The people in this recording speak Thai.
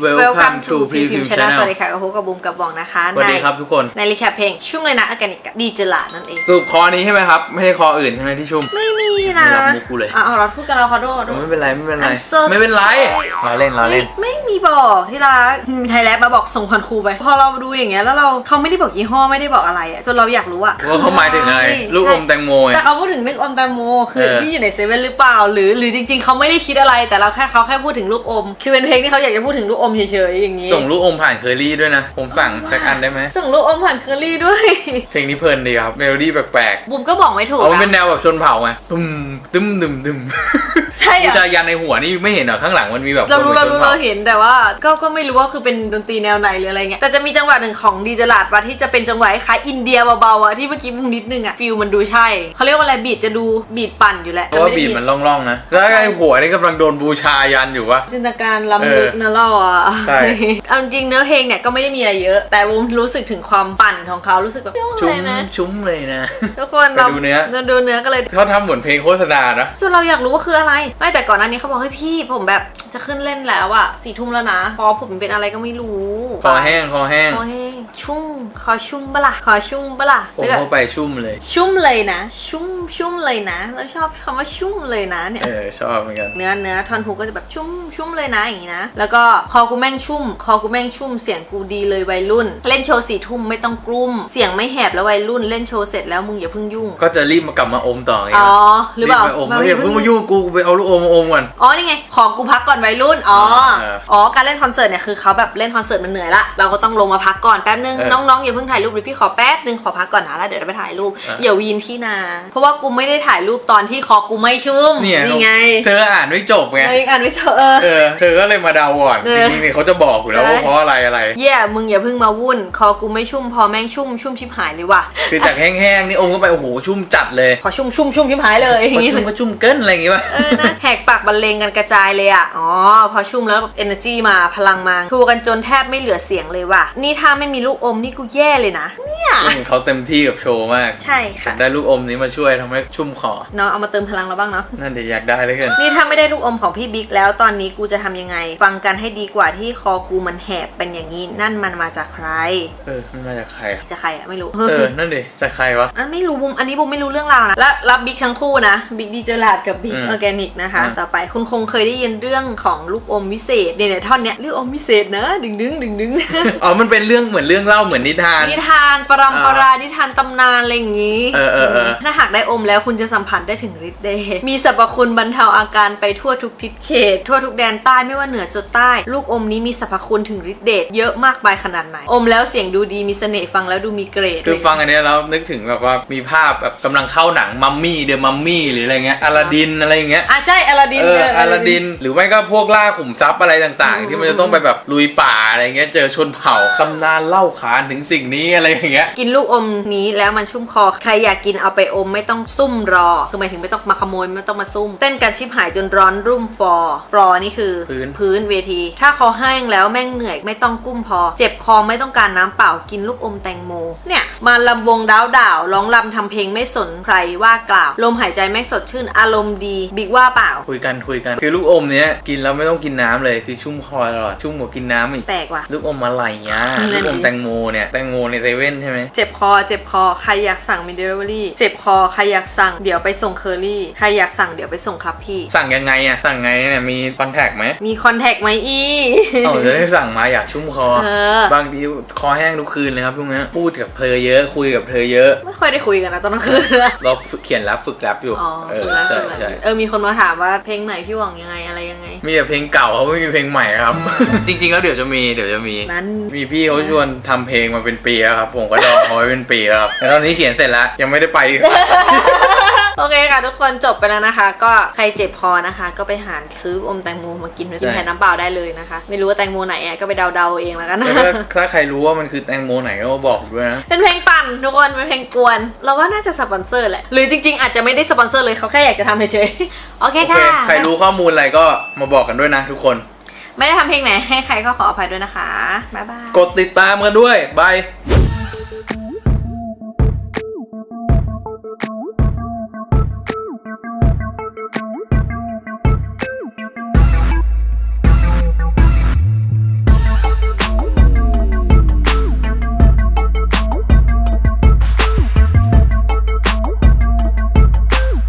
Welcome to Pre Pim Channel Channel สวัสดีค่ะกับฮูกับบูมกับบอกนะคะสวัสดีในครับทุกคน ในรีแคปเพลงชุ่มเลยนะออร์แกนิกกับดีเจลานั่นเองสรุปคอนี้ใช่ไหมครับ ไม่ใช่คออื่นใช่ไหมที่ชุ่ม ไม่มีนะไม่รับมุกกูเลยอะเอาเราพูดกันเราขอโทษขอโทษไม่เป็นไร ไม่เป็นไร I'm so ไม่เป็นไร sorry เราเล่นเราเล่น ไม่ไม่มีบอกที่รักอืมไทยแลบมาบอกส่งพันครูไป พอเราดูอย่างเงี้ยแล้วเราเขาไม่ได้บอกยี่ห้อไม่ได้บอกอะไรอะจนเราอยากรู้อะว่าเขาหมายถึงอะไรใช่ลูกอมแตงโมไงแต่เขาพูดถึงลูกอมแตงโมคือเออ ที่อยู่ในเซเว่นหรือเปล่า หรือหรือจริง ๆเขาไม่ได้คิดอะไรแต่เราแค่เขาแค่พูดถึงลูกอม คือเป็นเพลงที่เขาอยากจะพูดถึงลูกอมเฉยๆอย่างนี้ส่งลูกอมผ่านเคอรี่ด้วยนะ ผมสั่งสักอันได้ไหม ส่งลูกอมผ่านเคอรี่ด้วย เพลงนี้เพลินดีครับ เมโลดี้แปลกบุมก็บอกไม่ถูๆกเอามันเป็นนะแนวแบบชนเผ่าไงตุ้มตึมตึมตึมใช่กูอะจะยันในหัวนี่ไม่เห็นเหรอข้างหลังมันมีแบบเรารู้คนเราป็นชรู้นเราผ่เห็นแต่ว่าก็ก็ไม่รู้ว่าคือเป็นดนตรีแนวไหนหรืออะไรเงี้ยแต่จะมีจังหวะหนึ่งของดีเจลาดว่าที่จะเป็นจังหวะคล้ายอินเดียเบาๆอะที่เมื่อกี้บุ้งนิดนึงอะฟิลมันดูใช่เขาเรียกว่าอะไรบีดจะดูบีดปั่นอยู่แหละเพราะว่าบีบมันล่องๆนะแล้วไอ้หัวนี่กำลังโดนบูชายันอยู่วะจินตนาการล้ำลึกนะเราอะใช่เอาจริงๆเนื้อเพลงเนี่ยก็ไม่ได้มีอะไรเยอะ แต่บุ้มรู้สึกถึงความปั่นของเขารู้สึกแบบชุ่อะมไรนะชุ่มเลยนะทุกคนไปดูเนื้อเราดูเนื้อก็เลยเขาทำเหมือนเพลงโฆษณานะจนเราอยากรู้ว่าคืออะไรไม่แต่ก่อนหน้านี้เขาบอกให้ยพี่ผมแบบจะขึ้นเล่นแล้วอะสี่ทุ่มแล้วนะ พอผมเป็นอะไรก็ไม่รู้คอแห้งคอแห้งคอแห้ง ชุ่มขอชุ่มปะล่ะขอชุ่มปะล่ะผมแล้วก็เข้าไปชุ่มเลย ชุ่มเลยนะ ชุ่มชุ่มเลยนะ แล้วชอบคำว่าชุ่มเลยนะเนี่ย เออ ชอบเหมือนกัน เนื้อเนื้อท่อนฮุกก็จะแบบชุ่มชุ่มเลยนะอย่างนี้นะ แล้วก็คอกูแม่งชุ่ม คอกูแม่งชุ่มเสียงกูดีเลยวัยรุ่น เล่นโชว์สี่ทุ่มไม่ต้องกลุ้ม เสียงไม่แหบแล้ววัยรุ่น เล่นโชว์เสร็จแล้วมึงอย่าเพิ่งยุ่ง ก็จะรีบมากลับมาอมต่อไงอ๋อ หรือเปล่าบมาอมไม่อย่าเพิ่งมายุ่งกูกูไปเอาลูกอมมาอมก่อน อ๋อนี่ไงขอกูพักก่อนวัยรุ่น อ๋อ เอออ๋อ การเล่นคอนเสิร์ตเนี่ยคือเขาแบบเล่นคอนเสิร์ตมันเหนื่อยละ เราก็ต้องลงมาพักก่อนแป๊บนึงเออน้องๆอย่าเพิ่งถ่ายรูปหรือพี่ขอแป๊บนึงขอพักก่อนนะแล้วเดี๋ยวเราไปถ่ายรูปเอออย่าวีนพี่นา เพราะว่ากูไม่ได้ถ่ายรูปตอนที่คอกูไม่ชุ่มเนี่ยไง เธออ่านไม่จบไงเรายังอ่านไม่เจอเออเออเธอก็เลยมาเดาก่อนเอจอริงๆเนี่ยเขาจะบอกอยู่แล้วใช่ว่าเพราะอะไรอะไรเย่มึงอย่าเพิ่งมาวุ่น คอกูไม่ชุ่มพอแม่งชุ่มชุ่มชิบหายเลยว่ะคือจากแห้งๆนี่อมเข้าไปโอ้โหชุ่มจัดเลยพอชุ่มชุ่มชุ่มชิบหายเลยอพอย่างงี้ชุ่มก็ชุ่มเกินอะไรอย่างงี้ป่ะเออนะแหกปากบรรเลงกันกระจายเลยอะอ๋อพอชุ่มแล้วแบบ energy มาพลังมาทูกันจนแทบไม่เหลือเสียงเลยว่ะนี่ถ้าไม่มีลูกอมนี่กูแย่เลยนะ เนี่ยซึ่งเขาเต็มที่กับโชว์มาก ใช่ค่ะ ได้ลูกอมนี้มาช่วยทำให้ชุ่มคอเนาะเอามาเติมพลังเราบ้างเนาะ นั่นเดี๋ยวอยากได้เลยกันนี่ถ้าไม่ได้ลูกอมของพี่บิ๊กแล้วตอนนี้กูจะทำยังไง ฟังกันให้ดีกว่าที่คอกูมันแหบเป็นอย่างนี้ นั่นมันมาจากใคร เออ มันมาจากใครอะจะใครอะไม่รู้ เออ นั่นดิ จากใครวะ อันไม่รู้บุมอันนี้บุมไม่รู้เรื่องราวนะ และรับบิ๊กทั้งคู่นะ บิ๊กดีเจลาดกับบิ๊กอืมออร์แกนิกนะคะอืมต่อไปคุณคงเคยได้ยินเรื่องของลูกอมวิเศษเนี่ยๆท่อนเนี้ยลูกอมวิเศษนะดึงดึงดึงดึงอ๋อมันเป็นเรื่องเหมือนเรื่องเล่าเหมือนนิทาน นิทานปรำปรานิทานตำนานอะไรอย่างนี้เออเออเออถ้าหากได้อมแล้วคุณจะสัมผัสได้ถึงฤทธิ์เดชมีสรรพคุณบรรเทาอาการไปทั่วทุกทิศเขต ทั่วทุกแดนใต้ไม่ว่าเหนือจดใต้ ลูกอมนี้มีสรรพคุณถึงฤทธิ์เดชเยอะมากมายขนาดไหน อมแล้วเสียงดูดีมีเสน่ห์ฟังแล้วดูมีเกรดคือฟังอันเนี้ยแล้วนึกถึงแบบว่ามีภาพแบบกำลังเข้าหนังมัมมี่เดอะมัมมี่หรืออะไรเงี้ยอลาดินอะไรอย่างเงี้ยอะใช่อลาดินเออเลยอลาดิน หรือไม่ก็พวกล่าขุมทรัพย์อะไรต่างๆ ที่มันจะต้องไปแบบลุยป่าอะไรเงี้ยเจอชนเผ่าตำนานเล่าขานถึงสิ่งนี้อะไรอย่างเงี้ย กินลูกอมนี้แล้วมันชุ่มคอ ใครอยากกินเอาไปอมไม่ต้องซุ่มรอ คือหมายถึงไม่ต้องมาขโมยไม่ต้องมาซุ่ม เต้นกันชิบหายจนร้อนรุ่มฟอร์ฟลอร์นี่คือพื้น พื้นเวที ถ้าคอแห้งแล้วแม่งเหนื่อยไม่ต้องกุ้มพอ เจ็บคอไม่ต้องการน้ำเปล่ากินลูกอมแตงโม เนี่ย มาลำวงดาวดาวร้องรำทำเพลงไม่สนใครว่ากล่าว ลมหายใจแม่งสดชื่นอารมณ์ดีบิ๊กว่าเปล่า คุยกันคุยกัน คือลูกอมเนี้ยกินแล้วไม่ต้องกินน้ำเลยคือชุ่มคอตลอดชุ่มหัวกินน้ำอีกแปลกว่ะลูกอมอะไรอะนั่ลูนดิกอมแตงโมเนี่ยแตงโมในเซเว่นใช่ไหมเจ็บคอเจ็บคอใครอยากสั่งมีเดลิเวอรี่เจ็บคอใครอยากสั่งเดี๋ยวไปส่งเคอรี่ใครอยากสั่งเดี๋ยวไปส่งครับพี่ สั่งยังไงอะสั่งไงเนี่ยมีคอนแทคไหมมีคอนแทคไหมอีเออจะได้สั่งมาอยากชุ่มคอ เออบางทีคอแห้งทุกคืนเลยครับพวกเนี้ยพูดกับเธอเยอะคุยกับเธอเยอะ ไม่ค่อยได้คุยกันนะตอนกลางคืนเราฝึกเขียนแรปฝึกแรปอยู่ อ๋อเออคือแล้วใช่คือแล้วใช่เออมีคนมาถามว่าเพลงไหนพี่หวังยังไงอะไรยังไง มีแต่เพลงเก่าเขาไม่มีเพลงใหม่ครับ จริง ๆ แล้วเดี๋ยวจะมีเดี๋ยวจะมี นั้น มีพี่เขาชวนทำเพลงมาเป็นปีแล้วครับ ผมก็ดองเอาไว้เป็นปีแล้วครับแต่ตอนนี้เขียนเสร็จแล้วยังไม่ได้ไป โอเคค่ะทุกคนจบไปแล้วนะคะ ก็ใครเจ็บคอนะคะ ก็ไปหาซื้ออมแตงโมมากินกินใช่แทนน้ำเปล่าได้เลยนะคะ ไม่รู้ว่าแตงโมไหนอะก็ไปเดาๆเองแล้วกันนะแล้วถ้าถ้าใครรู้ว่ามันคือแตงโมไหนก็มาบอกผมด้วยนะเป็นเพลงปั่นทุกคนเป็นเพลงกวน เราว่าน่าจะสปอนเซอร์แหละหรือจริง ๆ อาจจะไม่ได้สปอนเซอร์เลยเขาแค่อยากจะทำเฉยๆโอเคโอเคค่ะใครรู้ข้อมูลอะไรก็มาบอกกันด้วยนะทุกคน ไม่ได้ทำเพลงไหนให้ใครก็ขออภัยด้วยนะคะบ๊ายบายกดติดตามกันด้วยบาย